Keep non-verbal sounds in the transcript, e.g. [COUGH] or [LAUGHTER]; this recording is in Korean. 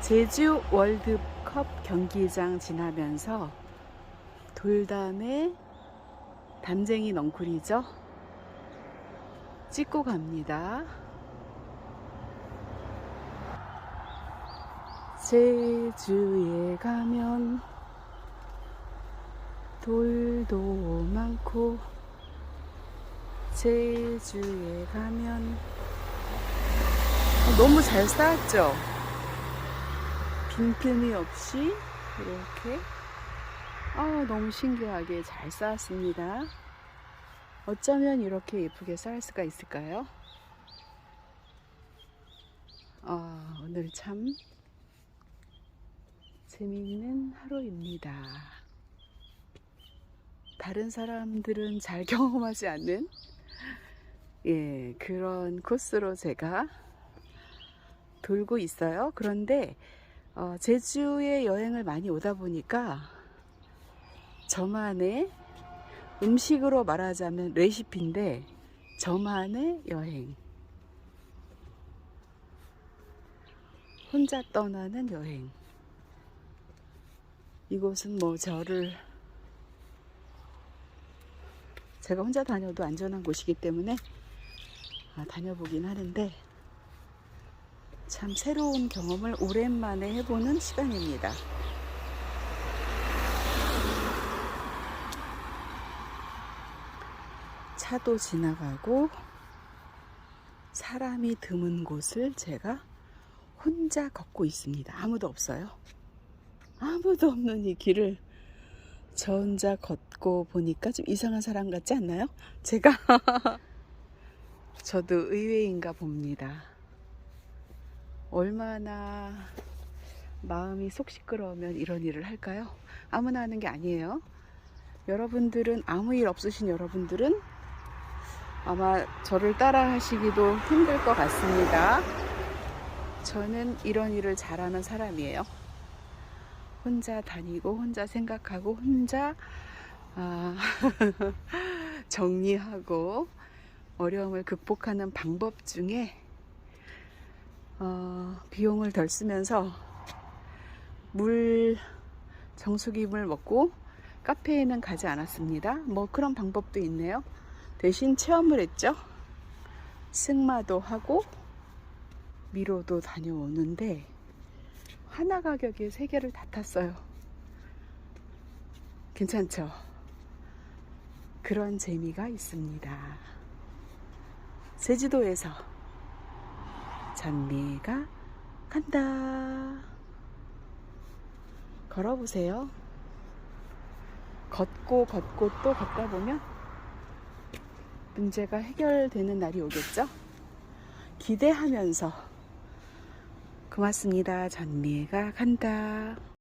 제주 월드컵 경기장 지나면서 돌담에 담쟁이 넝쿨이죠. 찍고 갑니다. 제주에 가면 돌도 많고 제주에 가면 어, 너무 잘 쌓았죠? 빈틈이 없이 이렇게 아 너무 신기하게 잘 쌓았습니다. 어쩌면 이렇게 예쁘게 쌓을 수가 있을까요? 아, 오늘 참 재미있는 하루입니다. 다른 사람들은 잘 [LAUGHS] 경험하지 않는 예, 그런 코스로 제가 돌고 있어요. 그런데 어, 제주에 여행을 많이 오다 보니까 저만의 음식으로 말하자면 레시피인데 저만의 여행. 혼자 떠나는 여행. 이곳은 뭐 저를 제가 혼자 다녀도 안전한 곳이기 때문에 아, 다녀보긴 하는데 참 새로운 경험을 오랜만에 해보는 시간입니다. 차도 지나가고 사람이 드문 곳을 제가 혼자 걷고 있습니다. 아무도 없어요. 아무도 없는 이 길을 저 혼자 걷고 보니까 좀 이상한 사람 같지 않나요? 제가 [LAUGHS] 저도 의외인가 봅니다. 얼마나 마음이 속 시끄러우면 이런 일을 할까요? 아무나 하는 게 아니에요. 여러분들은 아무 일 없으신 여러분들은 아마 저를 따라 하시기도 힘들 것 같습니다. 저는 이런 일을 잘하는 사람이에요. 혼자 다니고, 혼자 생각하고, 혼자 아, [LAUGHS] 정리하고, 어려움을 극복하는 방법 중에 어, 비용을 덜 쓰면서 물 정수기 물 먹고 카페에는 가지 않았습니다. 뭐 그런 방법도 있네요. 대신 체험을 했죠. 승마도 하고 미로도 다녀오는데 하나 가격에 세 개를 다 탔어요. 괜찮죠? 그런 재미가 있습니다. 제주도에서 장미가 간다. 걸어보세요. 걷고 걷고 또 걷다 보면 문제가 해결되는 날이 오겠죠? 기대하면서 고맙습니다. 전미애가 간다.